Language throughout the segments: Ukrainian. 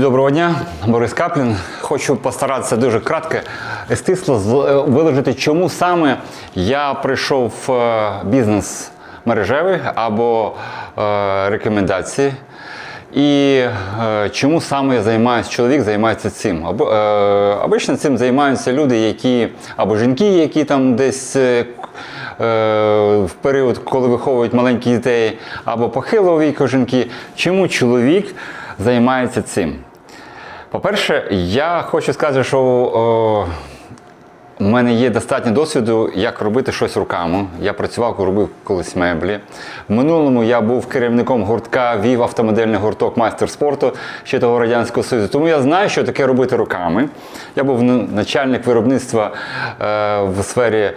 Доброго дня. Борис Каплін. Хочу постаратися дуже кратко, стисло е, виложити, чому саме я прийшов в е, бізнес мережевий або е, рекомендації. І е, чому саме я займаюся, чоловік займається цим? Або, е, обично цим займаються люди, які або жінки, які там десь е, е, в період, коли виховують маленьких дітей, або похилого віку жінки. Чому чоловік займається цим? По-перше, я хочу сказати, що о, у мене є достатньо досвіду, як робити щось руками. Я працював, робив колись меблі. В минулому я був керівником гуртка, вів автомодельний гурток майстер спорту ще того Радянського Союзу. Тому я знаю, що таке робити руками. Я був начальник виробництва е, в сфері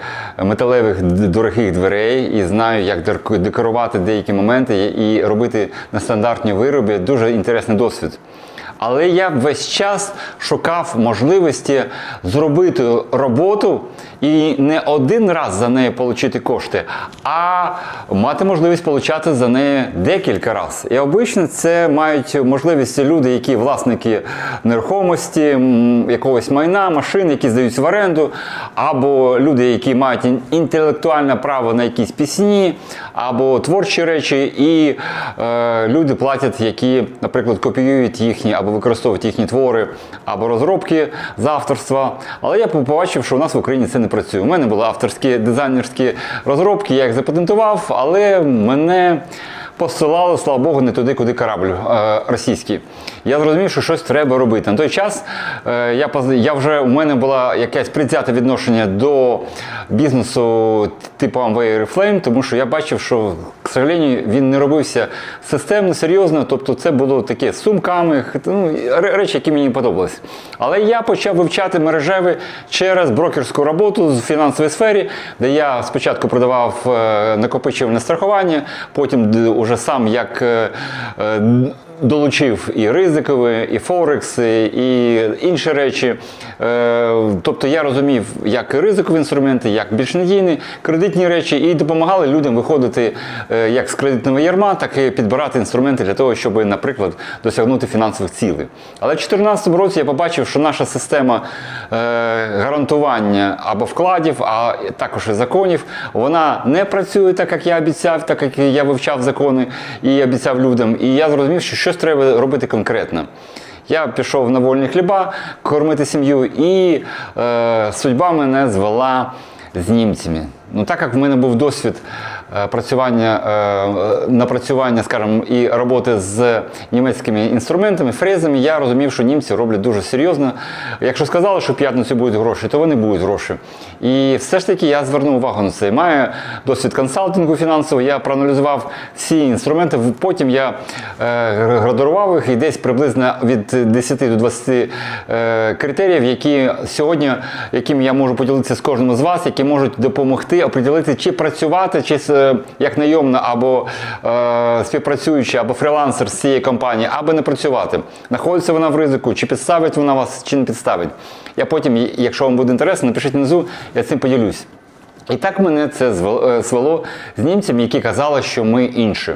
металевих дорогих дверей і знаю, як декорувати деякі моменти і робити нестандартні вироби. Дуже інтересний досвід. Але я весь час шукав можливості зробити роботу і не один раз за неї отримати кошти, а мати можливість отримати за неї декілька разів. І обично це мають можливість люди, які власники нерухомості, якогось майна, машин, які здаються в оренду, або люди, які мають інтелектуальне право на якісь пісні, або творчі речі, і е, люди платять, які, наприклад, копіюють їхні або використовують їхні твори, або розробки з авторства. Але я побачив, що у нас в Україні це не працює. У мене були авторські дизайнерські розробки, я їх запатентував, але мене посилали, слава Богу, не туди, куди корабль е, російський. Я зрозумів, що щось треба робити. На той час е, я, я вже у мене було якесь предвзяте відношення до бізнесу типу Amway Reflame, тому що я бачив, що, сожалению, він не робився системно, серйозно. Тобто це було таке з сумками, ну, речі, які мені подобались. Але я почав вивчати мережеві через брокерську роботу в фінансовій сфері, де я спочатку продавав е, накопичувальне страхування, потім уже сам як е, е, долучив і ризикові, і Форекс, і інші речі. Тобто я розумів, як ризикові інструменти, як більш надійні кредитні речі, і допомагали людям виходити як з кредитного ярма, так і підбирати інструменти для того, щоб, наприклад, досягнути фінансових цілей. Але в 2014 році я побачив, що наша система е, гарантування або вкладів, а також і законів, вона не працює так, як я обіцяв, так як я вивчав закони і обіцяв людям. І я зрозумів, що щось треба робити конкретно. Я пішов на вольні хліба кормити сім'ю, і е, судьба мене звела з німцями. Ну, так як в мене був досвід працювання, е, напрацювання, скажімо, і роботи з німецькими інструментами, фрезами, я розумів, що німці роблять дуже серйозно. Якщо сказали, що п'ятницю будуть гроші, то вони будуть гроші. І все ж таки я звернув увагу на це. Маю досвід консалтингу фінансового, я проаналізував всі інструменти. Потім я е, градурував їх і десь приблизно від 10 до 20 е, критеріїв, які сьогодні, яким я можу поділитися з кожним з вас, які можуть допомогти оприділити, чи працювати, чи як найомна або е, співпрацююча, або фрілансер з цієї компанії, або не працювати. Знаходиться вона в ризику, чи підставить вона вас, чи не підставить. Я потім, якщо вам буде інтересно, напишіть внизу, я цим поділюсь. І так мене це е, з німцями, які казали, що ми інші.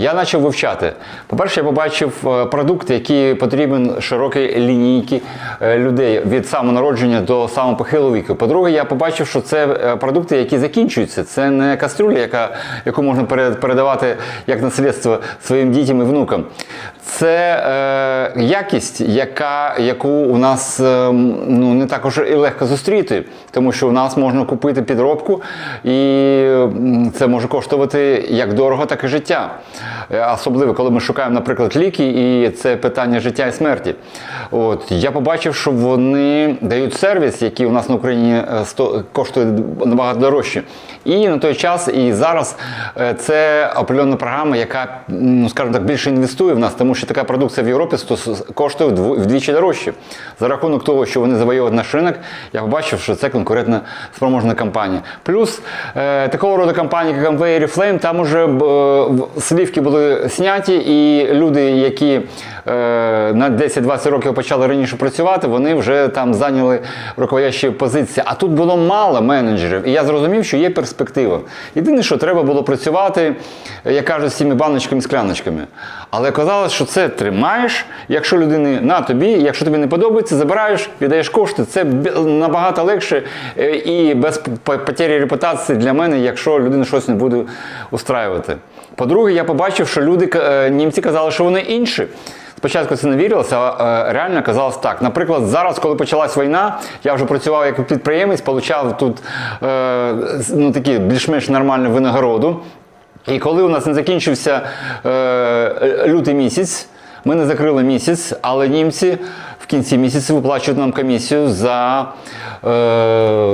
Я почав вивчати. По-перше, я побачив е, продукт, який потрібен широкій лінійки е, людей від самого народження до самого похилого віку. По-друге, я побачив, що це е, продукти, які закінчуються. Це не кастрюля, яка, яку можна пере- передавати як наслідство своїм дітям і внукам. Це е, якість, яка, яку у нас е, ну, не так уж і легко зустріти, тому що у нас можна купити підробку, і це може коштувати як дорого, так і життя. Е, Особливо, коли ми шукаємо, наприклад, ліки, і це питання життя і смерті. От, я побачив, що вони дають сервіс, який у нас на Україні е, коштує набагато дорожче. І на той час, і зараз е, це определенна програма, яка, ну скажімо так, більше інвестує в нас, тому що така продукція в Європі коштує вдвічі дорожче. За рахунок того, що вони завоюють наш ринок, я побачив, що це конкурентна спроможна компанія. Плюс такого роду компанії, як Amway і Reflame, там уже слів плівки були зняті, і люди, які е, на 10-20 років почали раніше працювати, вони вже там зайняли руководящі позиції. А тут було мало менеджерів. І я зрозумів, що є перспектива. Єдине, що треба було працювати, як кажуть, з цими баночками, скляночками. Але оказалось, що це тримаєш, якщо людини на тобі, якщо тобі не подобається, забираєш, віддаєш кошти. Це набагато легше е, і без потері репутації для мене, якщо людина щось не буде устраювати. По-друге, я побачив, що люди е, німці казали, що вони інші. Спочатку це не вірилося, а е, реально казалось так. Наприклад, зараз, коли почалась війна, я вже працював як підприємець, получав тут е, ну, такі більш-менш нормальну винагороду. І коли у нас не закінчився е, лютий місяць, ми не закрили місяць, але німці в кінці місяця виплачують нам комісію за е,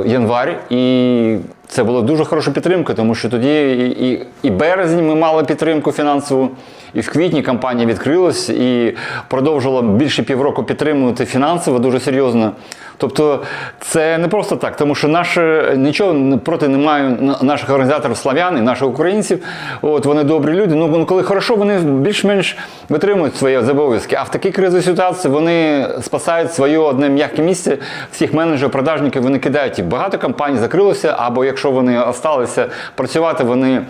январь. І це була дуже хороша підтримка, тому що тоді і, і, і березень ми мали підтримку фінансову, і в квітні компанія відкрилась і продовжила більше півроку підтримувати фінансово дуже серйозно. Тобто це не просто так, тому що наше нічого проти не маю н- наших організаторів славян і наших українців. От вони добрі люди. Ну ну, коли хорошо, вони більш-менш витримують свої обов'язки. А в такій кризовій ситуації вони спасають своє одне м'яке місце. Всіх менеджерів, продажників вони кидають. І багато компаній закрилося, або якщо вони залишилися працювати, вони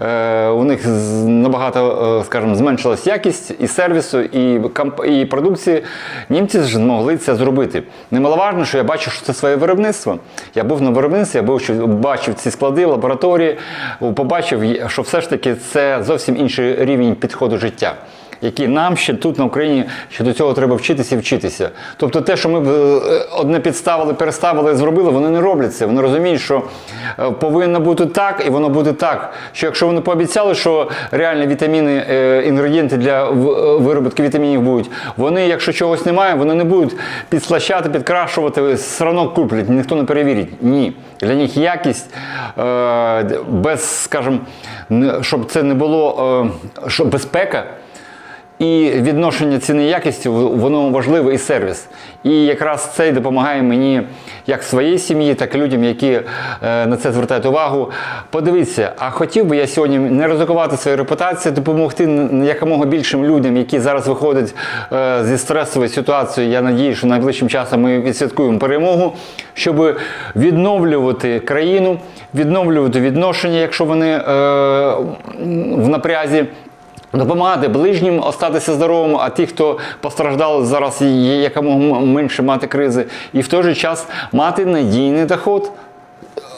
е, у них набагато, е, скажімо, зменшилась якість і сервісу, і, і продукції. Німці ж змогли це зробити. Немаловажно, що я бачу, що це своє виробництво. Я був на виробництві, я був, бачив ці склади, лабораторії, побачив, що все ж таки це зовсім інший рівень підходу життя. Які нам ще тут на Україні ще до цього треба вчитися і вчитися. Тобто те, що ми е, одне підставили, переставили, зробили, вони не роблять це. Вони розуміють, що е, повинно бути так, і воно буде так. Що якщо вони пообіцяли, що реальні вітаміни, е, інгредієнти для виробітки вітамінів будуть, вони, якщо чогось немає, вони не будуть підслащати, підкрашувати, одно куплять, ніхто не перевірить. Ні. Для них якість без, скажімо, щоб це не було щоб безпека. І відношення ціни якості воно важливе і сервіс. І якраз це допомагає мені як своїй сім'ї, так і людям, які е, на це звертають увагу. Подивіться, а хотів би я сьогодні не ризикувати свою репутацію, допомогти якомога більшим людям, які зараз виходять е, зі стресової ситуації. Я надію, що найближчим часом ми відсвяткуємо перемогу, щоб відновлювати країну, відновлювати відношення, якщо вони е, в напрязі. Допомагати ближнім остатися здоровим, а ті, хто постраждали зараз, є якомога менше мати кризи, і в той же час мати надійний доход.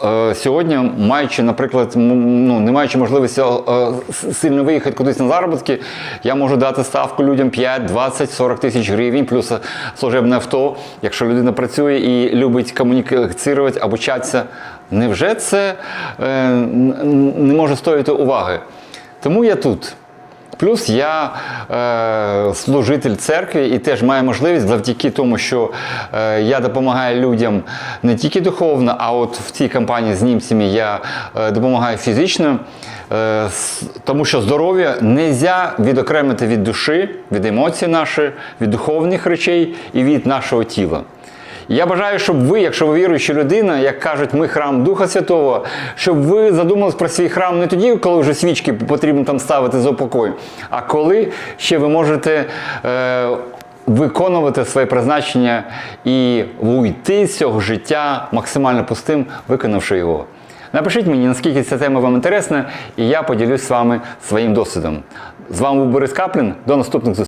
Е, Сьогодні, маючи, наприклад, ну, не маючи можливості е, сильно виїхати кудись на заробітки, я можу дати ставку людям 5, 20, 40 тисяч гривень, плюс служебне авто, якщо людина працює і любить комунікувати, обучатися. Невже це е, не може стоїти уваги? Тому я тут. Плюс я е, служитель церкви і теж маю можливість завдяки тому, що е, я допомагаю людям не тільки духовно, а от в цій кампанії з німцями я е, допомагаю фізично, е, тому що здоров'я не можна відокремити від душі, від емоцій наших, від духовних речей і від нашого тіла. Я бажаю, щоб ви, якщо ви віруюча людина, як кажуть, ми храм Духа Святого, щоб ви задумались про свій храм не тоді, коли вже свічки потрібно там ставити за упокой, а коли ще ви можете е, виконувати своє призначення і уйти з цього життя максимально пустим, виконавши його. Напишіть мені, наскільки ця тема вам інтересна, і я поділюсь з вами своїм досвідом. З вами був Борис Каплін. До наступних зустрічей.